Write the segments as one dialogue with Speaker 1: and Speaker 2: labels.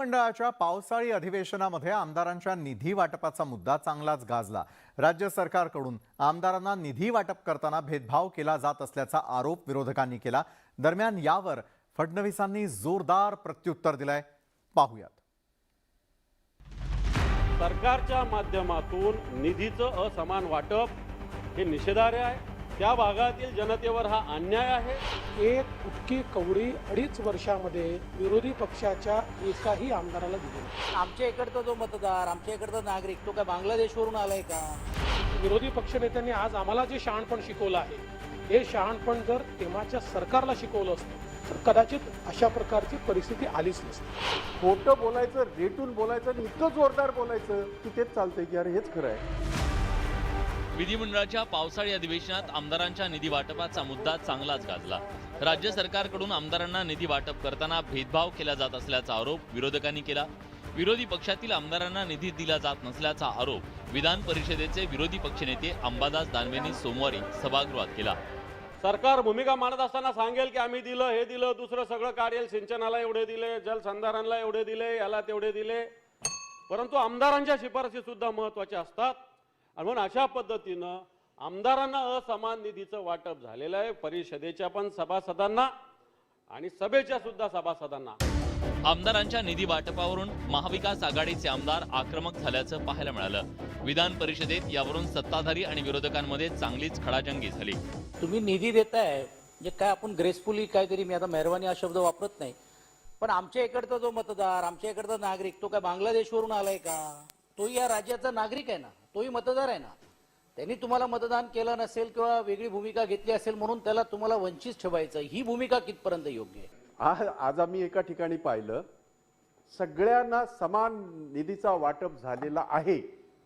Speaker 1: मंडळाच्या पावसाळी अधिवेशनामध्ये आमदारांच्या निधी वाटपाचा मुद्दा चांगलाच गाजला. राज्य सरकारकडून आमदारांना निधी वाटप करताना भेदभाव केला जात असल्याचा आरोप विरोधकांनी केला. दरम्यान यावर फडणवीसांनी जोरदार प्रत्युत्तर दिलंय. पाहूयात.
Speaker 2: सरकारच्या माध्यमातून निधीचं असमान वाटप हे निषेधार्ह आहे. त्या भागातील जनतेवर हा अन्याय आहे?
Speaker 3: एक फुटकी कवडी अडीच वर्षामध्ये विरोधी पक्षाच्या एकाही आमदाराला दिली.
Speaker 4: आमच्या इकडचा जो मतदार आमच्या इकडचा नागरिक तो काय बांगलादेशवरून आलाय का?
Speaker 3: विरोधी पक्षनेत्यांनी आज आम्हाला जे शहाणपण शिकवलं आहे हे शहाणपण जर तेव्हाच्या सरकारला शिकवलं असतं तर कदाचित अशा प्रकारची परिस्थिती आलीच नसती.
Speaker 5: खोटं बोलायचं रेटून बोलायचं आणि इतकं जोरदार बोलायचं की तेच चालतंय की अरे हेच खरं आहे.
Speaker 6: विधिमंडळाच्या पावसाळी अधिवेशनात आमदारांच्या निधी वाटपाचा मुद्दा चांगलाच गाजला. राज्य सरकारकडून आमदारांना निधी वाटप करताना भेदभाव केला जात असल्याचा आरोप विरोधकांनी केला. विरोधी पक्षातील आमदारांना निधी दिला जात नसल्याचा आरोप विधान परिषदेचे विरोधी पक्षनेते अंबादास दानवेंनी सोमवारी सभागृहात केला.
Speaker 2: सरकार भूमिका मांडत असताना सांगेल की आम्ही दिलं हे दिलं दुसरं सगळं कार्य सिंचनाला एवढे दिले जलसंधारणाला एवढे दिले याला तेवढे दिले. परंतु आमदारांच्या शिफारसी सुद्धा महत्त्वाच्या असतात. आणि म्हणून अशा पद्धतीनं आमदारांना असमान निधीचं वाटप झालेलं आहे. परिषदेच्या पण सभासदांना आणि सभेच्या सुद्धा सभासदांना.
Speaker 6: आमदारांच्या निधी वाटपावरून महाविकास आघाडीचे आमदार आक्रमक झाल्याचं पाहायला मिळालं. विधान परिषदेत यावरून सत्ताधारी आणि विरोधकांमध्ये चांगलीच खडाजंगी झाली.
Speaker 4: तुम्ही निधी देताय म्हणजे काय आपण ग्रेसफुली काहीतरी मी आता मेहरबानी हा शब्द वापरत नाही. पण आमच्या इकडचा जो मतदार आमच्या इकडचा नागरिक तो काय बांगलादेशवरून आलाय का? तोही या राज्याचा नागरिक आहे ना? तोही मतदार आहे ना? त्यांनी तुम्हाला मतदान केलं नसेल किंवा वेगळी भूमिका घेतली असेल म्हणून त्याला तुम्हाला वंचित ठेवायचं ही भूमिका कितपर्यंत योग्य आहे?
Speaker 5: आज आज आम्ही एका ठिकाणी पाहिलं सगळ्यांना समान निधीचा वाटप झालेला आहे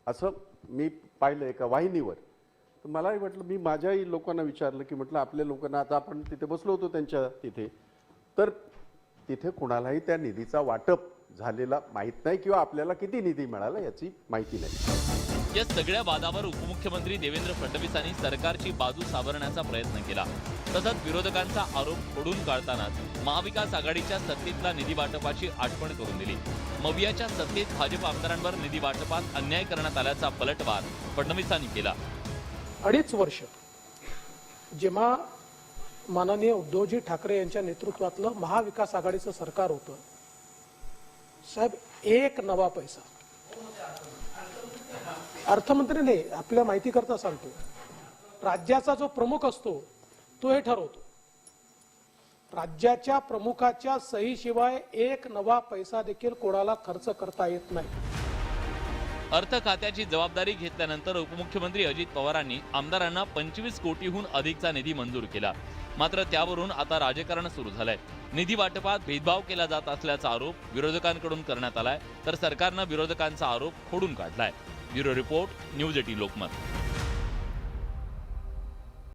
Speaker 5: असं मी पाहिलं एका वाहिनीवर. तर मलाही म्हटलं मी माझ्याही लोकांना विचारलं की म्हटलं आपल्या लोकांना आता आपण तिथे बसलो होतो त्यांच्या तिथे. तर तिथे कुणालाही त्या निधीचा वाटप झालेला माहीत नाही किंवा आपल्याला किती निधी मिळाला याची माहिती नाही.
Speaker 6: या सगळ्या वादावर उपमुख्यमंत्री देवेंद्र फडणवीसांनी सरकारची बाजू सावरण्याचा प्रयत्न केला. तसंच विरोधकांचा आरोप फोडून काढतानाच महाविकास आघाडीच्या सत्तेतला निधी वाटपाची आठवण करून दिली. मवियाच्या सत्तेत भाजप आमदारांवर निधी वाटपात अन्याय करण्यात आल्याचा पलटवार फडणवीसांनी केला.
Speaker 3: अडीच वर्ष जेव्हा माननीय उद्धवजी ठाकरे यांच्या नेतृत्वातलं महाविकास आघाडीचं सरकार होतं साहेब एक नवा पैसा. अर्थमंत्रीने आपल्या माहिती करता सांगतो. राज्याचा जो प्रमुख असतो तो हे ठरवतो. राज्याच्या प्रमुखाच्या सहीशिवाय एक नवा पैसा देखील कोणाला खर्च करता येत नाही.
Speaker 6: अर्थ खात्याची जबाबदारी घेतल्यानंतर उपमुख्यमंत्री अजित पवारांनी आमदारांना पंचवीस कोटीहून अधिकचा निधी मंजूर केला. मात्र त्यावरून आता राजकारण सुरू झालंय. निधी वाटपात भेदभाव केला जात असल्याचा आरोप विरोधकांकडून करण्यात आलाय तर सरकारनं विरोधकांचा आरोप खोडून काढलाय. Bureau report news at Lokmat.